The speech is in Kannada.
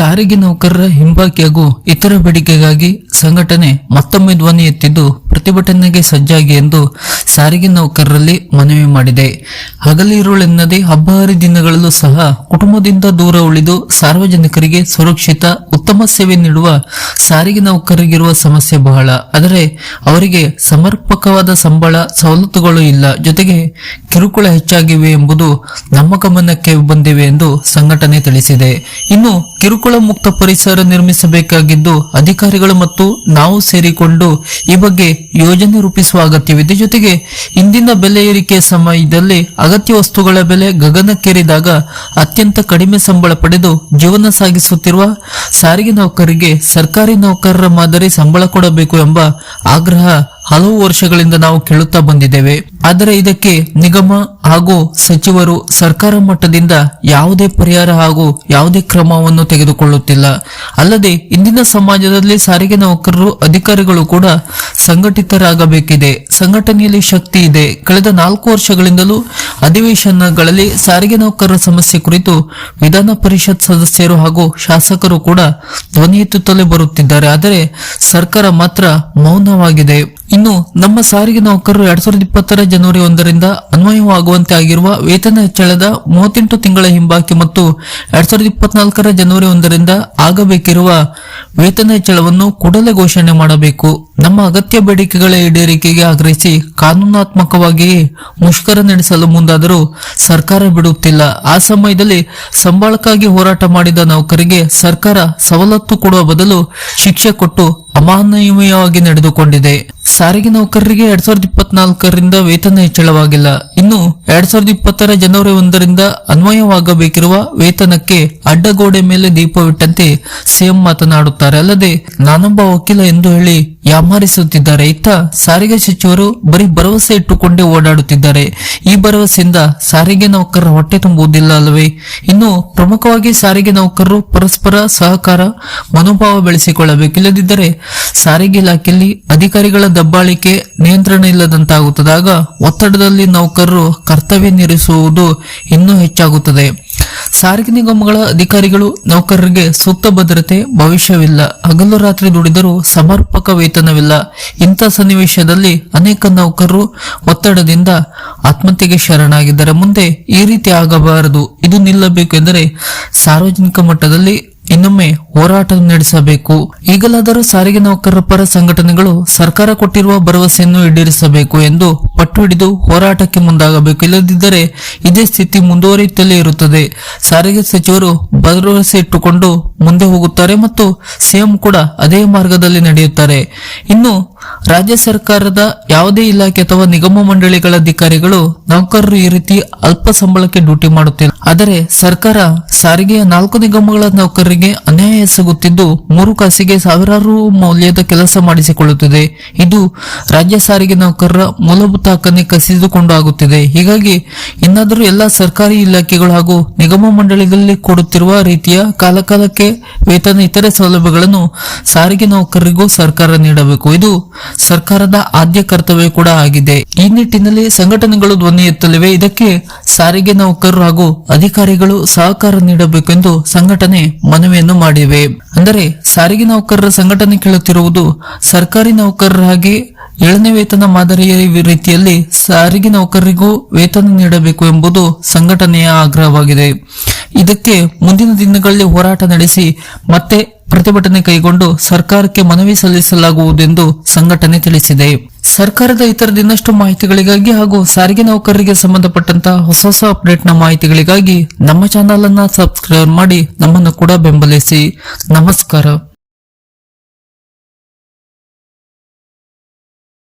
ಸಾರಿಗೆ ನೌಕರರ ಹಿಂಬಾಕಿ ಹಾಗೂ ಇತರ ಬೇಡಿಕೆಗಾಗಿ ಸಂಘಟನೆ ಮತ್ತೊಮ್ಮೆ ಧ್ವನಿ ಎತ್ತಿದ್ದು ಪ್ರತಿಭಟನೆಗೆ ಸಜ್ಜಾಗಿ ಎಂದು ಸಾರಿಗೆ ನೌಕರರಲ್ಲಿ ಮನವಿ ಮಾಡಿದೆ. ಹಗಲಿರುಳೆನ್ನದೇ ಹಬ್ಬ ಹರಿದಿನಗಳಲ್ಲೂ ಸಹ ಕುಟುಂಬದಿಂದ ದೂರ ಉಳಿದು ಸಾರ್ವಜನಿಕರಿಗೆ ಸುರಕ್ಷಿತ, ಉತ್ತಮ ಸೇವೆ ನೀಡುವ ಸಾರಿಗೆ ನೌಕರರಿಗಿರುವ ಸಮಸ್ಯೆ ಬಹಳ. ಆದರೆ ಅವರಿಗೆ ಸಮರ್ಪಕವಾದ ಸಂಬಳ, ಸವಲತ್ತುಗಳು ಇಲ್ಲ. ಜೊತೆಗೆ ಕಿರುಕುಳ ಹೆಚ್ಚಾಗಿವೆ ಎಂಬುದು ನಮ್ಮ ಗಮನಕ್ಕೆ ಬಂದಿವೆ ಎಂದು ಸಂಘಟನೆ ತಿಳಿಸಿದೆ. ಇನ್ನು ಕಿರುಕುಳ ಮುಕ್ತ ಪರಿಸರ ನಿರ್ಮಿಸಬೇಕಾಗಿದ್ದು, ಅಧಿಕಾರಿಗಳು ಮತ್ತು ನಾವು ಸೇರಿಕೊಂಡು ಈ ಬಗ್ಗೆ ಯೋಜನೆ ರೂಪಿಸುವ ಅಗತ್ಯವಿದೆ. ಜೊತೆಗೆ ಇಂದಿನ ಬೆಲೆ ಏರಿಕೆ ಸಮಯದಲ್ಲಿ ಅಗತ್ಯ ವಸ್ತುಗಳ ಬೆಲೆ ಗಗನಕ್ಕೇರಿದಾಗ ಅತ್ಯಂತ ಕಡಿಮೆ ಸಂಬಳ ಪಡೆದು ಜೀವನ ಸಾಗಿಸುತ್ತಿರುವ ಸಾರಿಗೆ ನೌಕರರಿಗೆ ಸರ್ಕಾರಿ ನೌಕರರ ಮಾದರಿ ಸಂಬಳ ಕೊಡಬೇಕು ಎಂಬ ಆಗ್ರಹ ಹಲವು ವರ್ಷಗಳಿಂದ ನಾವು ಕೇಳುತ್ತಾ ಬಂದಿದ್ದೇವೆ. ಆದರೆ ಇದಕ್ಕೆ ನಿಗಮ ಹಾಗೂ ಸಚಿವರು ಸರ್ಕಾರ ಮಟ್ಟದಿಂದ ಯಾವುದೇ ಪರಿಹಾರ ಹಾಗೂ ಯಾವುದೇ ಕ್ರಮವನ್ನು ತೆಗೆದುಕೊಳ್ಳುತ್ತಿಲ್ಲ. ಅಲ್ಲದೆ ಇಂದಿನ ಸಮಾಜದಲ್ಲಿ ಸಾರಿಗೆ ನೌಕರರು, ಅಧಿಕಾರಿಗಳು ಕೂಡ ಸಂಘಟಿತರಾಗಬೇಕಿದೆ. ಸಂಘಟನೆಯಲ್ಲಿ ಶಕ್ತಿ ಇದೆ. ಕಳೆದ ನಾಲ್ಕು ವರ್ಷಗಳಿಂದಲೂ ಅಧಿವೇಶನಗಳಲ್ಲಿ ಸಾರಿಗೆ ನೌಕರರ ಸಮಸ್ಯೆ ಕುರಿತು ವಿಧಾನ ಪರಿಷತ್ ಸದಸ್ಯರು ಹಾಗೂ ಶಾಸಕರು ಕೂಡ ಧ್ವನಿ ಎತ್ತುತ್ತಲೇ ಬರುತ್ತಿದ್ದಾರೆ. ಆದರೆ ಸರ್ಕಾರ ಮಾತ್ರ ಮೌನವಾಗಿದೆ. ಇನ್ನು ನಮ್ಮ ಸಾರಿಗೆ ನೌಕರರು ಎರಡ್ ಸಾವಿರದ ಇಪ್ಪತ್ತರ ಜನವರಿ ಒಂದರಿಂದ ಅನ್ವಯವಾಗುವಂತೆ ಆಗಿರುವ ವೇತನ ಹೆಚ್ಚಳದ ಮೂವತ್ತೆಂಟು ತಿಂಗಳ ಹಿಂಬಾಕಿ ಮತ್ತು ಎರಡ್ ಸಾವಿರದ ಇಪ್ಪತ್ನಾಲ್ಕರ ಜನವರಿ ಒಂದರಿಂದ ಆಗಬೇಕಿರುವ ವೇತನ ಹೆಚ್ಚಳವನ್ನು ಕೂಡಲೇ ಘೋಷಣೆ ಮಾಡಬೇಕು. ನಮ್ಮ ಅಗತ್ಯ ಬೇಡಿಕೆಗಳ ಈಡೇರಿಕೆಗೆ ಆಗ್ರಹಿಸಿ ಕಾನೂನಾತ್ಮಕವಾಗಿ ಮುಷ್ಕರ ನಡೆಸಲು ಮುಂದಾದರೂ ಸರ್ಕಾರ ಬಿಡುತ್ತಿಲ್ಲ. ಆ ಸಮಯದಲ್ಲಿ ಸಂಬಳಕ್ಕಾಗಿ ಹೋರಾಟ ಮಾಡಿದ ನೌಕರಿಗೆ ಸರ್ಕಾರ ಸವಲತ್ತು ಕೊಡುವ ಬದಲು ಶಿಕ್ಷೆ ಕೊಟ್ಟು ಅಮಾನವೀಯವಾಗಿ ನಡೆದುಕೊಂಡಿದೆ. ಸಾರಿಗೆ ನೌಕರರಿಗೆ ಎರಡ್ ಸಾವಿರದ ಇಪ್ಪತ್ನಾಲ್ಕರಿಂದ ವೇತನ ಹೆಚ್ಚಳವಾಗಿಲ್ಲ. ಇನ್ನು ಎರಡ್ ಸಾವಿರದ ಇಪ್ಪತ್ತರ ಜನವರಿ ಒಂದರಿಂದ ಅನ್ವಯವಾಗಬೇಕಿರುವ ವೇತನಕ್ಕೆ ಅಡ್ಡಗೋಡೆ ಮೇಲೆ ದೀಪವಿಟ್ಟಂತೆ ಸಿಎಂ ಮಾತನಾಡುತ್ತಾರೆ. ಅಲ್ಲದೆ, ನಾನೊಬ್ಬ ವಕೀಲ ಎಂದು ಹೇಳಿ ಯಾಮಾರಿಸುತ್ತಿದ್ದಾರೆ. ಇತ್ತ ಸಾರಿಗೆ ಸಚಿವರು ಬರೀ ಭರವಸೆ ಇಟ್ಟುಕೊಂಡೇ ಓಡಾಡುತ್ತಿದ್ದಾರೆ. ಈ ಭರವಸೆಯಿಂದ ಸಾರಿಗೆ ನೌಕರರ ಹೊಟ್ಟೆ ತುಂಬುವುದಿಲ್ಲ ಅಲ್ಲವೇ? ಇನ್ನು ಪ್ರಮುಖವಾಗಿ ಸಾರಿಗೆ ನೌಕರರು ಪರಸ್ಪರ ಸಹಕಾರ, ಮನೋಭಾವ ಬೆಳೆಸಿಕೊಳ್ಳಬೇಕು ಇಲ್ಲದಿದ್ದರೆ ಸಾರಿಗೆ ಇಲಾಖೆಯಲ್ಲಿ ಅಧಿಕಾರಿಗಳ ದಬ್ಬಾಳಿಕೆ ನಿಯಂತ್ರಣ ಇಲ್ಲದಂತಾಗುತ್ತದಾಗ ಒತ್ತಡದಲ್ಲಿ ನೌಕರರು ಕರ್ತವ್ಯ ನಿರ್ವಹಿಸುವುದು ಇನ್ನೂ ಹೆಚ್ಚಾಗುತ್ತದೆ. ಸಾರಿಗೆ ನಿಗಮಗಳ ಅಧಿಕಾರಿಗಳು ನೌಕರರಿಗೆ ಸೂಕ್ತ ಭದ್ರತೆ, ಭವಿಷ್ಯವಿಲ್ಲ. ಹಗಲು ರಾತ್ರಿ ದುಡಿದರೂ ಸಮರ್ಪಕ ವೇತನವಿಲ್ಲ. ಇಂಥ ಸನ್ನಿವೇಶದಲ್ಲಿ ಅನೇಕ ನೌಕರರು ಒತ್ತಡದಿಂದ ಆತ್ಮಹತ್ಯೆಗೆ ಶರಣಾಗಿದ್ದಾರೆ ಮುಂದೆ ಈ ರೀತಿ ಆಗಬಾರದು. ಇದು ನಿಲ್ಲಬೇಕೆಂದರೆ ಸಾರ್ವಜನಿಕ ಮಟ್ಟದಲ್ಲಿ ಇನ್ನೊಮ್ಮೆ ಹೋರಾಟ ನಡೆಸಬೇಕು. ಈಗಲಾದರೂ ಸಾರಿಗೆ ನೌಕರರ ಪರ ಸಂಘಟನೆಗಳು ಸರ್ಕಾರ ಕೊಟ್ಟಿರುವ ಭರವಸೆಯನ್ನು ಈಡೇರಿಸಬೇಕು ಎಂದು ಪಟ್ಟು ಹಿಡಿದು ಹೋರಾಟಕ್ಕೆ ಮುಂದಾಗಬೇಕು. ಇಲ್ಲದಿದ್ದರೆ ಇದೇ ಸ್ಥಿತಿ ಮುಂದುವರಿಯುತ್ತಲೇ ಇರುತ್ತದೆ. ಸಾರಿಗೆ ಸಚಿವರು ಭರವಸೆ ಇಟ್ಟುಕೊಂಡು ಮುಂದೆ ಹೋಗುತ್ತಾರೆ ಮತ್ತು ಸಿಎಂ ಕೂಡ ಅದೇ ಮಾರ್ಗದಲ್ಲಿ ನಡೆಯುತ್ತಾರೆ. ಇನ್ನು ರಾಜ್ಯ ಸರ್ಕಾರದ ಯಾವುದೇ ಇಲಾಖೆ ಅಥವಾ ನಿಗಮ ಮಂಡಳಿಗಳ ಅಧಿಕಾರಿಗಳು ನೌಕರರು ಈ ರೀತಿ ಅಲ್ಪ ಸಂಬಳಕ್ಕೆ ಡ್ಯೂಟಿ ಮಾಡುತ್ತಿಲ್ಲ. ಆದರೆ ಸರ್ಕಾರ ಸಾರಿಗೆಯ ನಾಲ್ಕು ನಿಗಮಗಳ ನೌಕರರಿಗೆ ಅನ್ಯಾಯ ಎಸಗುತ್ತಿದ್ದು, ಮೂರು ಕಾಸಿಗೆ ಸಾವಿರಾರು ಮೌಲ್ಯದ ಕೆಲಸ ಮಾಡಿಸಿಕೊಳ್ಳುತ್ತಿದೆ. ಇದು ರಾಜ್ಯ ಸಾರಿಗೆ ನೌಕರರ ಮೂಲಭೂತ ಹಕ್ಕನ್ನೇ ಕಸಿದುಕೊಂಡು ಆಗುತ್ತಿದೆ ಹೀಗಾಗಿ ಇನ್ನಾದರೂ ಎಲ್ಲ ಸರ್ಕಾರಿ ಇಲಾಖೆಗಳು ಹಾಗೂ ನಿಗಮ ಮಂಡಳಿಗಳಲ್ಲಿ ಕೊಡುತ್ತಿರುವ ರೀತಿಯ ಕಾಲಕಾಲಕ್ಕೆ ವೇತನ ಇತರೆ ಸೌಲಭ್ಯಗಳನ್ನು ಸಾರಿಗೆ ನೌಕರರಿಗೂ ಸರ್ಕಾರ ನೀಡಬೇಕು. ಇದು ಸರ್ಕಾರದ ಆದ್ಯ ಕರ್ತವ್ಯ ಕೂಡ ಆಗಿದೆ. ಈ ನಿಟ್ಟಿನಲ್ಲಿ ಸಂಘಟನೆಗಳು ಧ್ವನಿ ಎತ್ತಲಿವೆ. ಇದಕ್ಕೆ ಸಾರಿಗೆ ನೌಕರರು ಹಾಗೂ ಅಧಿಕಾರಿಗಳು ಸಹಕಾರ ನೀಡಬೇಕೆಂದು ಸಂಘಟನೆ ಮನವಿಯನ್ನು ಮಾಡಿವೆ. ಅಂದರೆ, ಸಾರಿಗೆ ನೌಕರರ ಸಂಘಟನೆ ಕೇಳುತ್ತಿರುವುದು ಸರ್ಕಾರಿ ನೌಕರರಾಗಿ ಏಳನೇ ವೇತನ ಮಾದರಿಯ ರೀತಿಯಲ್ಲಿ ಸಾರಿಗೆ ನೌಕರರಿಗೂ ವೇತನ ನೀಡಬೇಕು ಎಂಬುದು ಸಂಘಟನೆಯ ಆಗ್ರಹವಾಗಿದೆ. ಇದಕ್ಕೆ ಮುಂದಿನ ದಿನಗಳಲ್ಲಿ ಹೋರಾಟ ನಡೆಸಿ ಮತ್ತೆ ಪ್ರತಿಭಟನೆ ಕೈಗೊಂಡು ಸರ್ಕಾರಕ್ಕೆ ಮನವಿ ಸಲ್ಲಿಸಲಾಗುವುದೆಂದು ಸಂಘಟನೆ ತಿಳಿಸಿದೆ. ಸರ್ಕಾರದ ಇತರ ದಿನಷ್ಟು ಮಾಹಿತಿಗಳಿಗಾಗಿ ಹಾಗೂ ಸಾರಿಗೆ ನೌಕರರಿಗೆ ಸಂಬಂಧಪಟ್ಟಂತಹ ಹೊಸ ಹೊಸ ಅಪ್ಡೇಟ್ನ ಮಾಹಿತಿಗಳಿಗಾಗಿ ನಮ್ಮ ಚಾನಲ್ ಅನ್ನ ಸಬ್ಸ್ಕ್ರೈಬ್ ಮಾಡಿ ನಮ್ಮನ್ನು ಕೂಡ ಬೆಂಬಲಿಸಿ. ನಮಸ್ಕಾರ.